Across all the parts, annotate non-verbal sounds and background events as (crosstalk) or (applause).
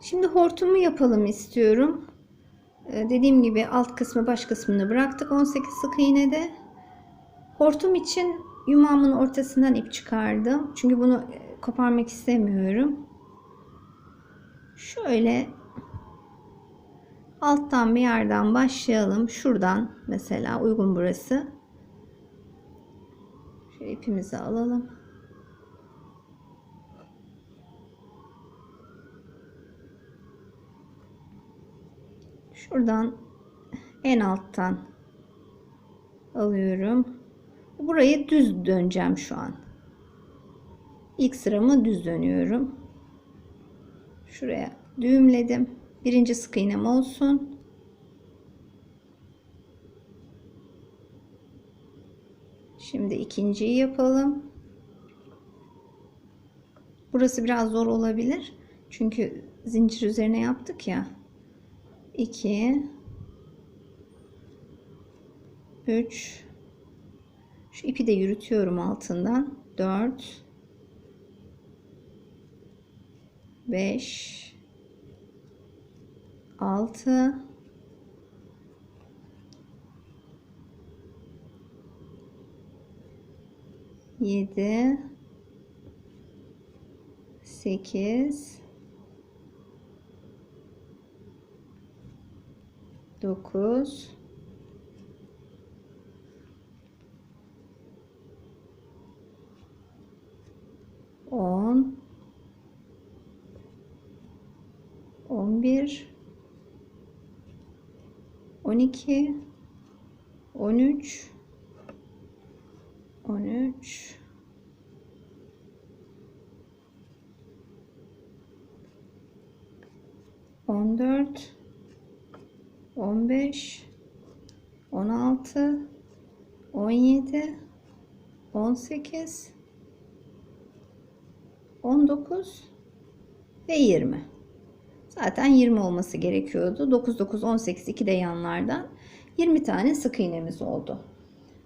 Şimdi hortumu yapalım istiyorum. Ee, dediğim gibi alt kısmı baş kısmını bıraktık 18 sık iğnede. Hortum için yumağımın ortasından ip çıkardım. Çünkü bunu e, koparmak istemiyorum. Şöyle alttan bir yerden başlayalım. Şuradan mesela uygun burası. Şöyle ipimizi alalım. Şuradan en alttan alıyorum. Burayı düz döneceğim şu an. İlk sıramı düz dönüyorum. Şuraya düğümledim. Birinci sık iğnem olsun. Şimdi ikinciyi yapalım. Burası biraz zor olabilir. Çünkü zincir üzerine yaptık ya. 2 3 Şu ipi de yürütüyorum altından. 4 5 6 7 8 9 10 11 12 13 13 14 15 16 17 18 19 ve 20. Zaten 20 olması gerekiyordu. 9 9 18 2 de yanlardan 20 tane sık iğnemiz oldu.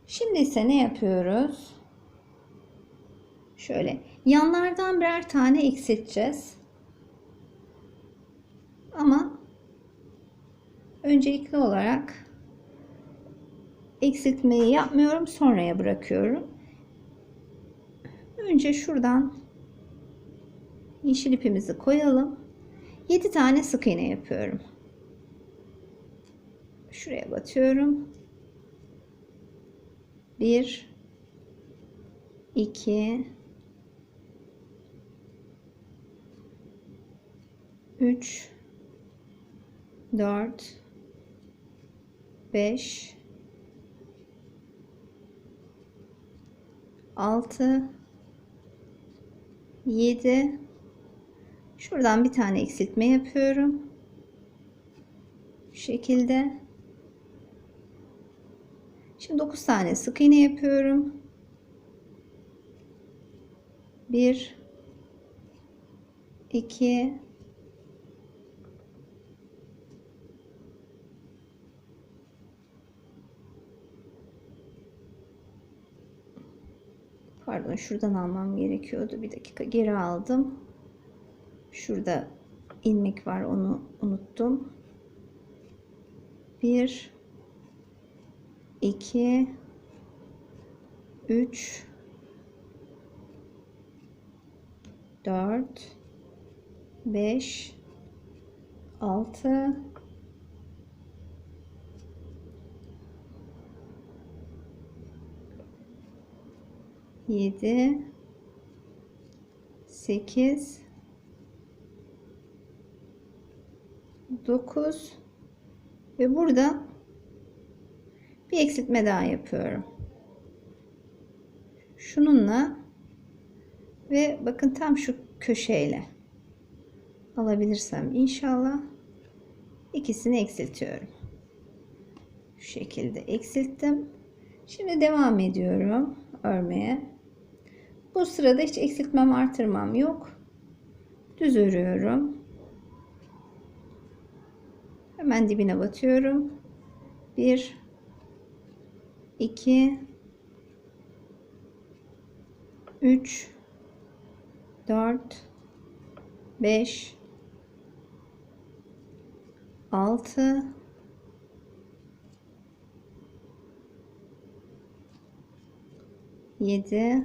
Şimdi ise ne yapıyoruz? Şöyle yanlardan birer tane eksilteceğiz. Ama öncelikli olarak eksiltmeyi yapmıyorum. Sonraya bırakıyorum. Önce şuradan yeşil ipimizi koyalım. 7 tane sık iğne yapıyorum. Şuraya batıyorum. 1 2 3 4 5 6 7 Şuradan bir tane eksiltme yapıyorum. Şu şekilde. Şimdi 9 tane sık iğne yapıyorum. 1 2 Pardon şuradan almam gerekiyordu. Bir dakika geri aldım. Şurada ilmek var onu unuttum. 1 2 3 4 5 6 7 8 9 ve burada bir eksiltme daha yapıyorum. Şununla ve bakın tam şu köşeyle alabilirsem inşallah ikisini eksiltiyorum. Şu şekilde eksilttim. Şimdi devam ediyorum örmeye. Bu sırada hiç eksiltmem artırmam yok. Düz örüyorum. Hemen dibine batıyorum. 1 2 3 4 5 6 7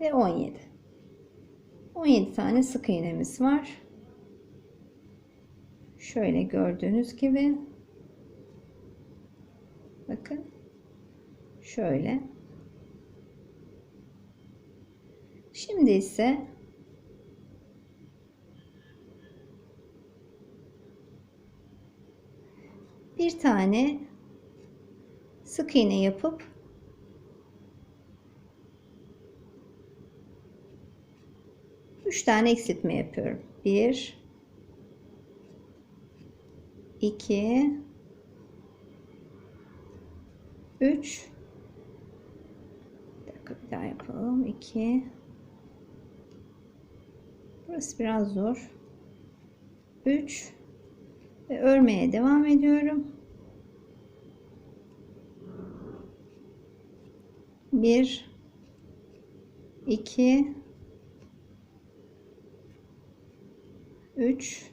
ve 17. 17 tane sık iğnemiz var. Şöyle gördüğünüz gibi bakın şöyle şimdi ise bir tane sık iğne yapıp üç tane eksiltme yapıyorum. Bir, iki, üç. Bir dakika bir daha yapalım. İki. Burası biraz zor. Üç ve örmeye devam ediyorum. Bir, iki, üç,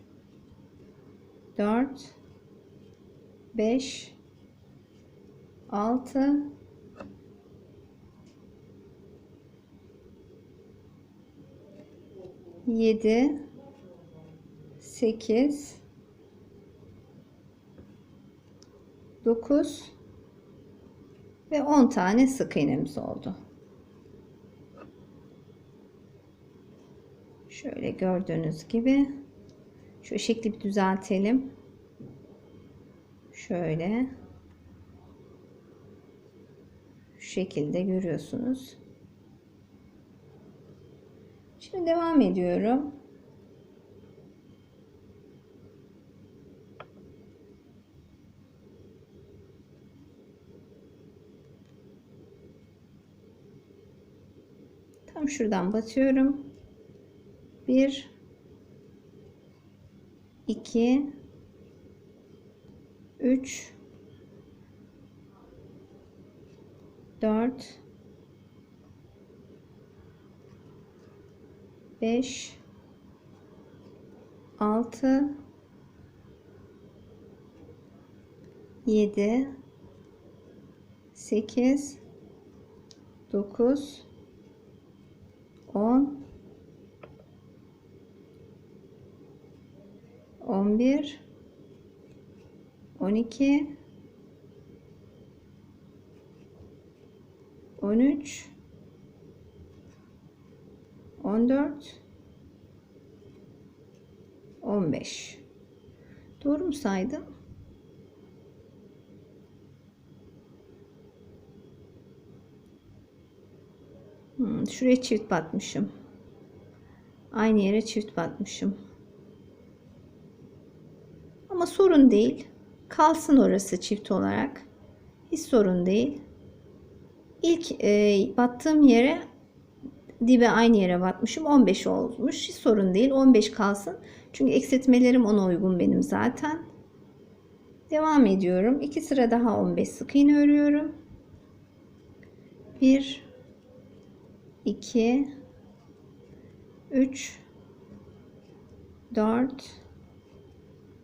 dört, beş, altı, yedi, sekiz, 9 ve 10 tane sık iğnemiz oldu. Şöyle gördüğünüz gibi şu şekli bir düzeltelim. Şöyle şu şekilde görüyorsunuz. Şimdi devam ediyorum. Tam şuradan batıyorum. 1 2 3 4 5 6 7 8 9 10 11 12 13 14 15 Doğru mu saydım? Hmm, şuraya çift batmışım. Aynı yere çift batmışım. Ama sorun değil. Kalsın orası çift olarak. Hiç sorun değil. İlk e, battığım yere dibe aynı yere batmışım. 15 olmuş. Hiç sorun değil. 15 kalsın. Çünkü eksiltmelerim ona uygun benim zaten. Devam ediyorum. 2 sıra daha 15 sık iğne örüyorum. 1 2 3 4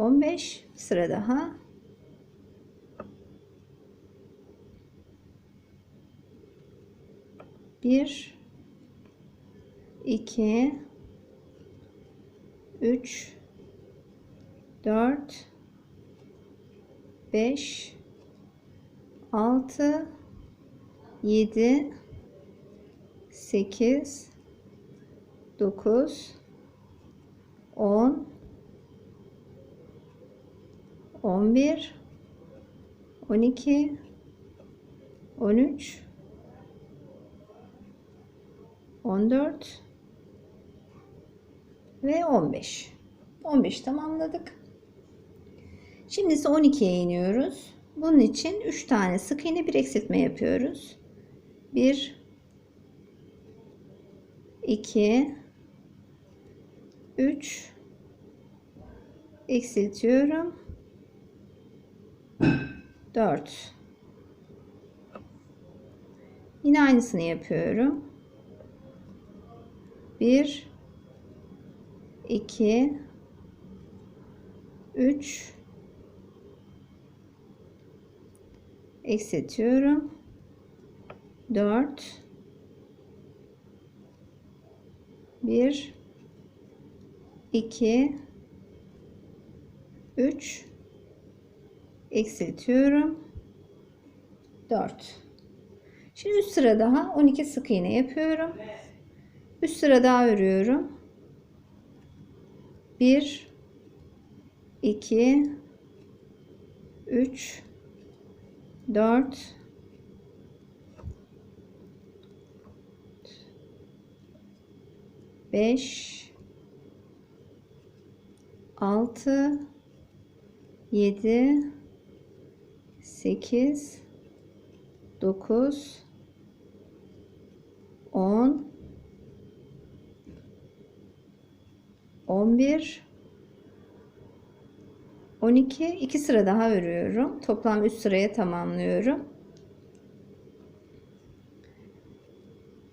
15 sıra daha. Bir iki 3 4 5 6 7 8 9 10 11 12 13 14 ve 15. 15 tamamladık. Şimdi ise 12'ye iniyoruz. Bunun için 3 tane sık iğne bir eksiltme yapıyoruz. 1 2 3 eksiltiyorum. 4 Yine aynısını yapıyorum. 1 2 3 eksiltiyorum. 4 1 2 3 eksiltiyorum. 4 Şimdi üst sıra daha 12 sık iğne yapıyorum. Üst sıra daha örüyorum. 1 2 3 4 5 6 7 8 9 10 11 12 2 sıra daha örüyorum. Toplam 3 sıraya tamamlıyorum.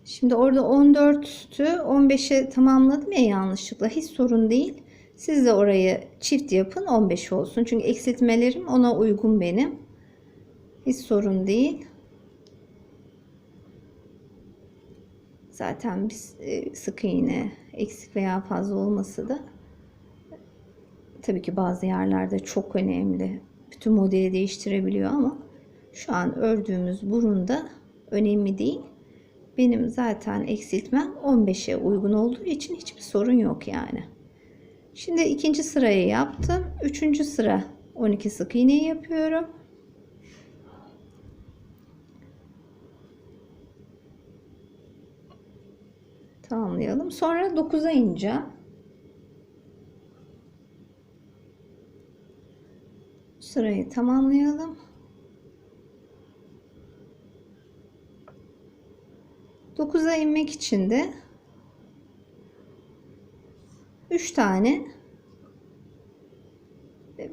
Şimdi orada 14'tü 15'e tamamladım ya yanlışlıkla. Hiç sorun değil. Siz de orayı çift yapın 15 olsun. Çünkü eksiltmelerim ona uygun benim. Hiç sorun değil. Zaten biz e, sık iğne eksik veya fazla olması da tabii ki bazı yerlerde çok önemli. Bütün modeli değiştirebiliyor ama şu an ördüğümüz burunda önemli değil. Benim zaten eksiltmem 15'e uygun olduğu için hiçbir sorun yok yani. Şimdi ikinci sırayı yaptım. Üçüncü sıra 12 sık iğne yapıyorum. Tamamlayalım. Sonra 9'a ineceğim. Sırayı tamamlayalım. 9'a inmek için de 3 tane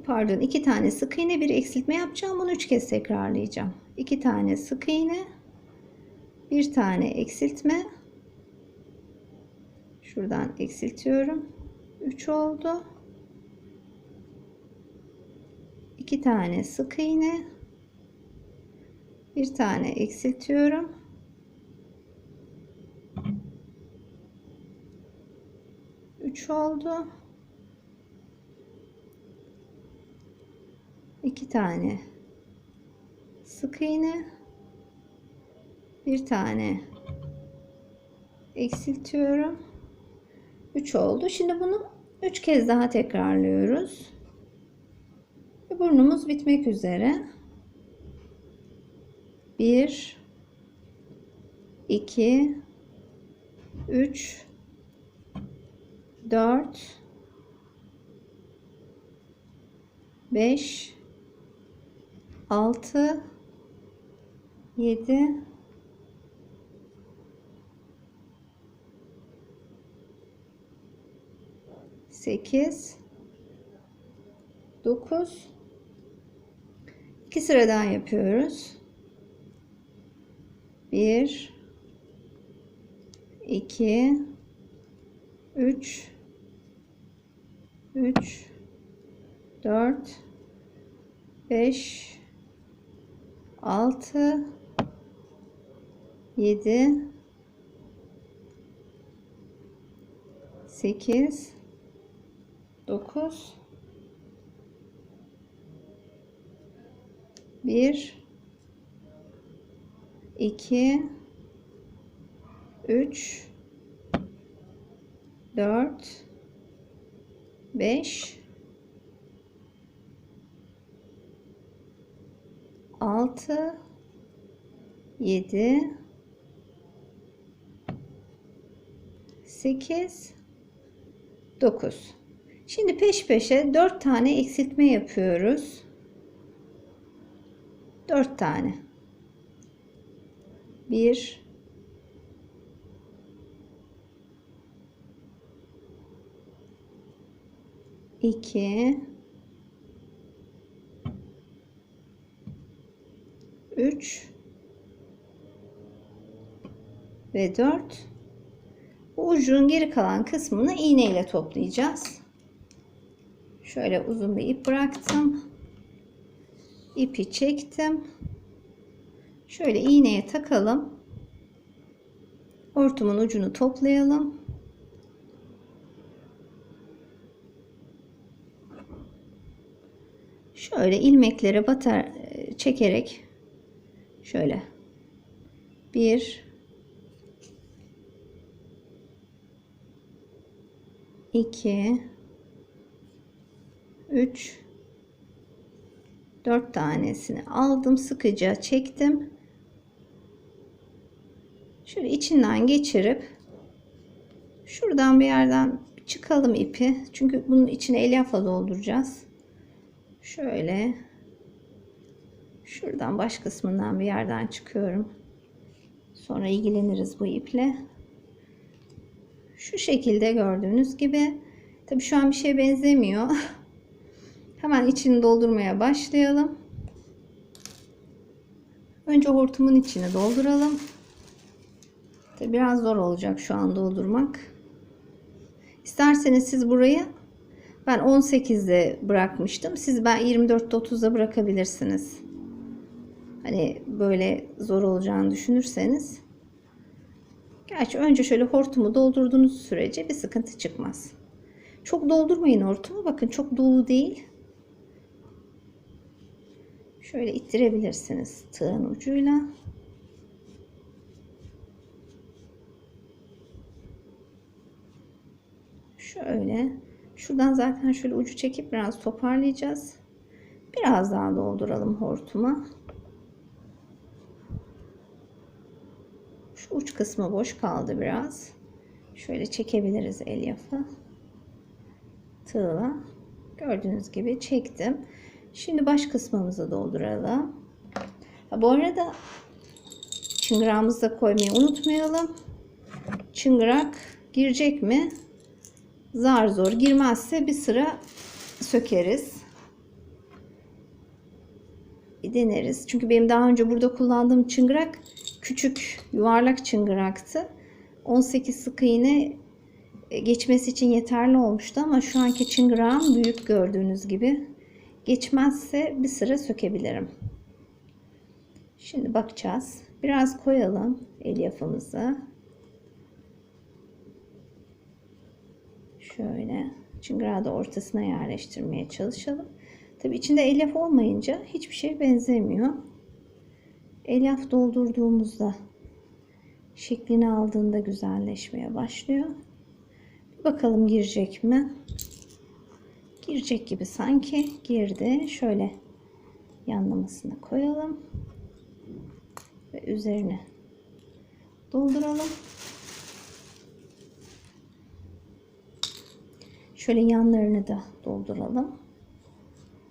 pardon 2 tane sık iğne bir eksiltme yapacağım. Bunu 3 kez tekrarlayacağım. 2 tane sık iğne bir tane eksiltme şuradan eksiltiyorum. 3 oldu. 2 tane sık iğne bir tane eksiltiyorum. Üç oldu. iki tane sık iğne bir tane eksiltiyorum 3 oldu. Şimdi bunu 3 kez daha tekrarlıyoruz. Ve burnumuz bitmek üzere. 1 2 3 4 5 6 7 8 9 2 sıra daha yapıyoruz. 1 2 3 3 4 5 6 7 8 9 1 2 3 4 5 6 7 8 9 Şimdi peş peşe 4 tane eksiltme yapıyoruz. 4 tane. 1 2 3 ve 4 bu ucun geri kalan kısmını iğne ile toplayacağız. Şöyle uzun bir ip bıraktım. İpi çektim. Şöyle iğneye takalım. Hortumun ucunu toplayalım. Şöyle ilmeklere batar çekerek şöyle bir iki üç. Dört tanesini aldım sıkıca çektim. Şöyle içinden geçirip şuradan bir yerden çıkalım ipi. Çünkü bunun içine elyafla dolduracağız. Şöyle şuradan baş kısmından bir yerden çıkıyorum. Sonra ilgileniriz bu iple. Şu şekilde gördüğünüz gibi. Tabi şu an bir şeye benzemiyor (laughs) hemen içini doldurmaya başlayalım önce hortumun içini dolduralım biraz zor olacak şu an doldurmak isterseniz siz burayı ben 18'de bırakmıştım. Siz ben 24'te 30'da bırakabilirsiniz. Hani böyle zor olacağını düşünürseniz. Gerçi önce şöyle hortumu doldurduğunuz sürece bir sıkıntı çıkmaz. Çok doldurmayın hortumu. Bakın çok dolu değil. Şöyle ittirebilirsiniz tığın ucuyla. Şöyle Şuradan zaten şöyle ucu çekip biraz toparlayacağız. Biraz daha dolduralım hortuma. Şu uç kısmı boş kaldı biraz. Şöyle çekebiliriz elyafı. Tığla. Gördüğünüz gibi çektim. Şimdi baş kısmımızı dolduralım. Ha, bu arada çıngırağımızı da koymayı unutmayalım. Çıngırak girecek mi? zar zor girmezse bir sıra sökeriz. Bir deneriz. Çünkü benim daha önce burada kullandığım çıngırak küçük yuvarlak çıngıraktı. 18 sık iğne geçmesi için yeterli olmuştu ama şu anki çıngırağım büyük gördüğünüz gibi. Geçmezse bir sıra sökebilirim. Şimdi bakacağız. Biraz koyalım elyafımızı. Şöyle çıngırağı da ortasına yerleştirmeye çalışalım. Tabi içinde elyaf olmayınca hiçbir şey benzemiyor. Elyaf doldurduğumuzda şeklini aldığında güzelleşmeye başlıyor. Bakalım girecek mi? Girecek gibi sanki girdi. Şöyle yanlamasına koyalım. Ve üzerine dolduralım. Şöyle yanlarını da dolduralım.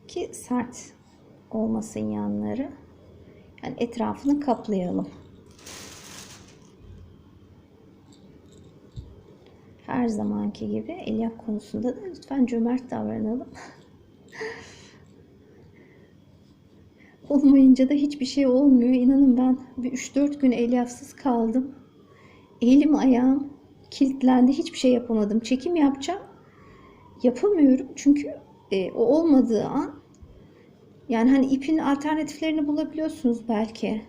Ki sert olmasın yanları. Yani etrafını kaplayalım. Her zamanki gibi elyaf konusunda da lütfen cömert davranalım. (laughs) Olmayınca da hiçbir şey olmuyor. İnanın ben bir 3-4 gün elyafsız kaldım. Elim ayağım kilitlendi. Hiçbir şey yapamadım. Çekim yapacağım yapamıyorum. Çünkü e, o olmadığı an yani hani ipin alternatiflerini bulabiliyorsunuz belki.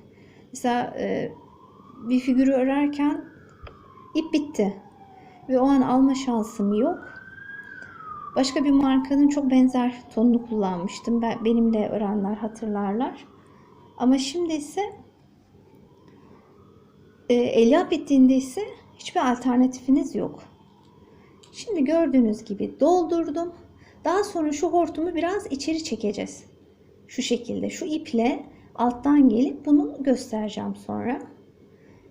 Mesela e, bir figürü örerken ip bitti. Ve o an alma şansım yok. Başka bir markanın çok benzer tonunu kullanmıştım. Ben, benimle öğrenler hatırlarlar. Ama şimdi ise e, elyaf bittiğinde ise hiçbir alternatifiniz yok. Şimdi gördüğünüz gibi doldurdum. Daha sonra şu hortumu biraz içeri çekeceğiz. Şu şekilde şu iple alttan gelip bunu göstereceğim sonra.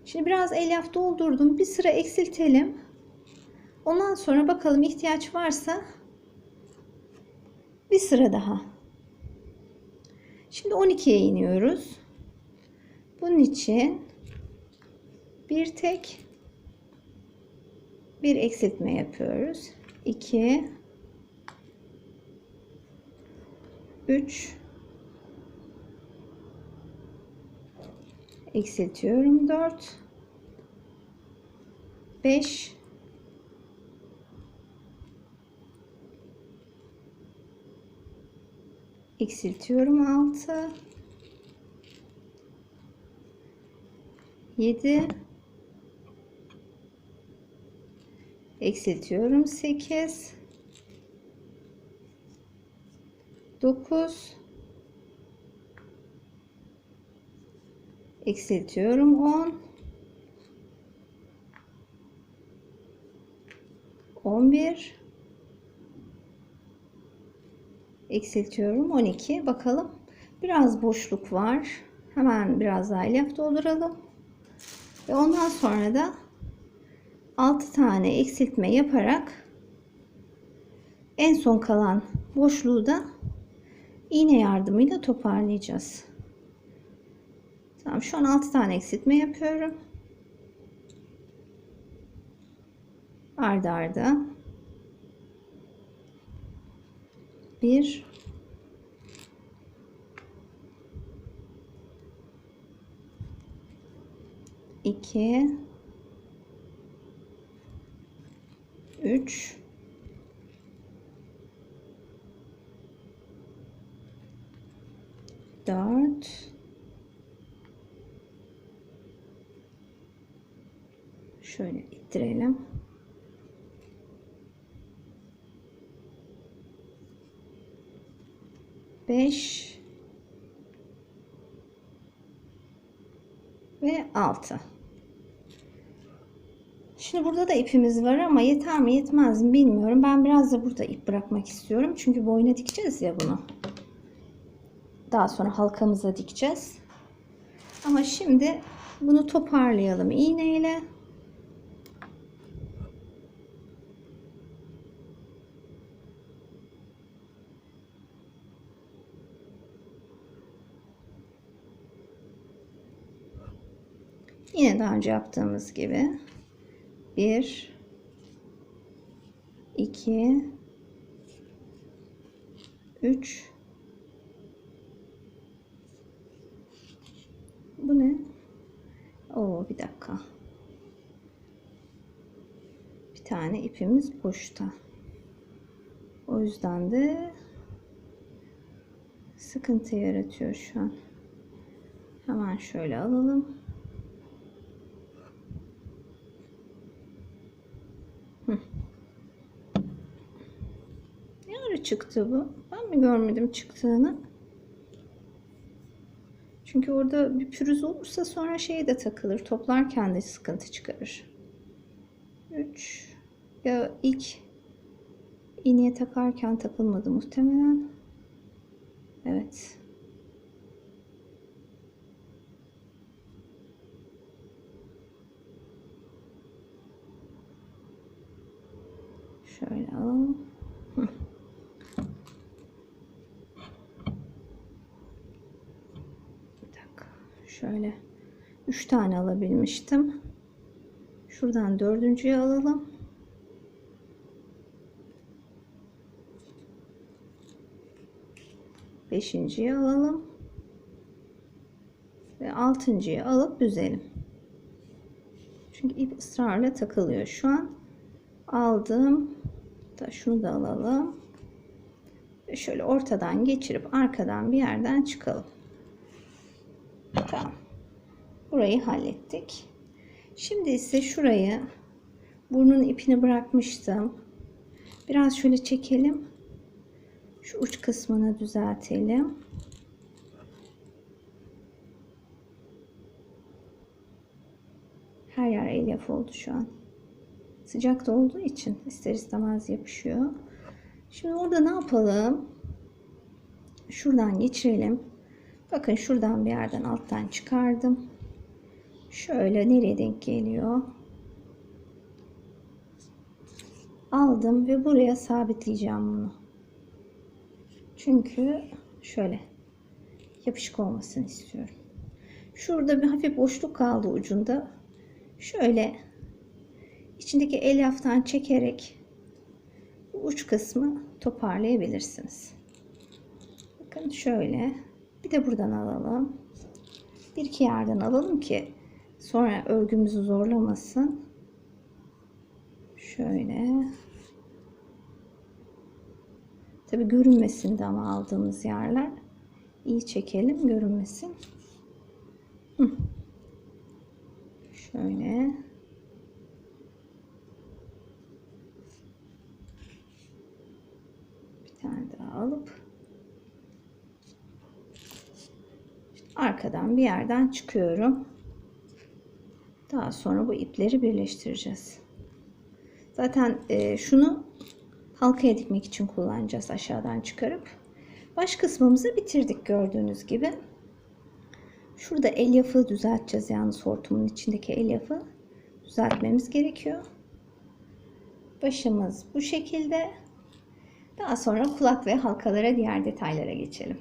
Şimdi biraz elyaf doldurdum. Bir sıra eksiltelim. Ondan sonra bakalım ihtiyaç varsa bir sıra daha. Şimdi 12'ye iniyoruz. Bunun için bir tek bir eksiltme yapıyoruz. 2 3 eksiltiyorum 4 5 eksiltiyorum 6 7 eksiltiyorum 8 9 eksiltiyorum 10 11 eksiltiyorum 12 bakalım biraz boşluk var hemen biraz daha elyaf dolduralım ve ondan sonra da 6 tane eksiltme yaparak en son kalan boşluğu da iğne yardımıyla toparlayacağız. Tamam şu an 6 tane eksiltme yapıyorum. Arda arda. 1 2 3 4 şöyle ittirelim. Beş ve altı. Şimdi burada da ipimiz var ama yeter mi yetmez mi bilmiyorum. Ben biraz da burada ip bırakmak istiyorum. Çünkü boyuna dikeceğiz ya bunu. Daha sonra halkamıza dikeceğiz. Ama şimdi bunu toparlayalım iğneyle. Yine daha önce yaptığımız gibi 1 2 3 Bu ne? Oo bir dakika. Bir tane ipimiz boşta. O yüzden de sıkıntı yaratıyor şu an. Hemen şöyle alalım. Çıktı bu? Ben mi görmedim çıktığını? Çünkü orada bir pürüz olursa sonra şeye de takılır. Toplarken de sıkıntı çıkarır. 3 ya ilk iğneye takarken takılmadı muhtemelen. Evet. Şöyle alalım. Hı. Bir dakika. Şöyle 3 tane alabilmiştim. Şuradan dördüncüyü alalım. Beşinciyi alalım. Ve altıncıyı alıp düzelim. Çünkü ip ısrarla takılıyor. Şu an aldım. Da şunu da alalım. Ve şöyle ortadan geçirip arkadan bir yerden çıkalım. Tamam. Burayı hallettik. Şimdi ise şurayı burnun ipini bırakmıştım. Biraz şöyle çekelim. Şu uç kısmını düzeltelim. Her yer elyaf oldu şu an. Sıcak da olduğu için ister istemez yapışıyor. Şimdi orada ne yapalım? Şuradan geçirelim. Bakın şuradan bir yerden alttan çıkardım. Şöyle nereye denk geliyor? Aldım ve buraya sabitleyeceğim bunu. Çünkü şöyle yapışık olmasını istiyorum. Şurada bir hafif boşluk kaldı ucunda. Şöyle içindeki elyaftan çekerek uç kısmı toparlayabilirsiniz. Bakın şöyle. De buradan alalım. Bir iki yerden alalım ki sonra örgümüzü zorlamasın. Şöyle. Tabi görünmesin de ama aldığımız yerler. İyi çekelim görünmesin. Hı. Şöyle. Bir tane daha alıp arkadan bir yerden çıkıyorum. Daha sonra bu ipleri birleştireceğiz. Zaten e, şunu halkaya dikmek için kullanacağız aşağıdan çıkarıp. Baş kısmımızı bitirdik gördüğünüz gibi. Şurada elyafı düzelteceğiz yalnız hortumun içindeki elyafı düzeltmemiz gerekiyor. Başımız bu şekilde. Daha sonra kulak ve halkalara diğer detaylara geçelim.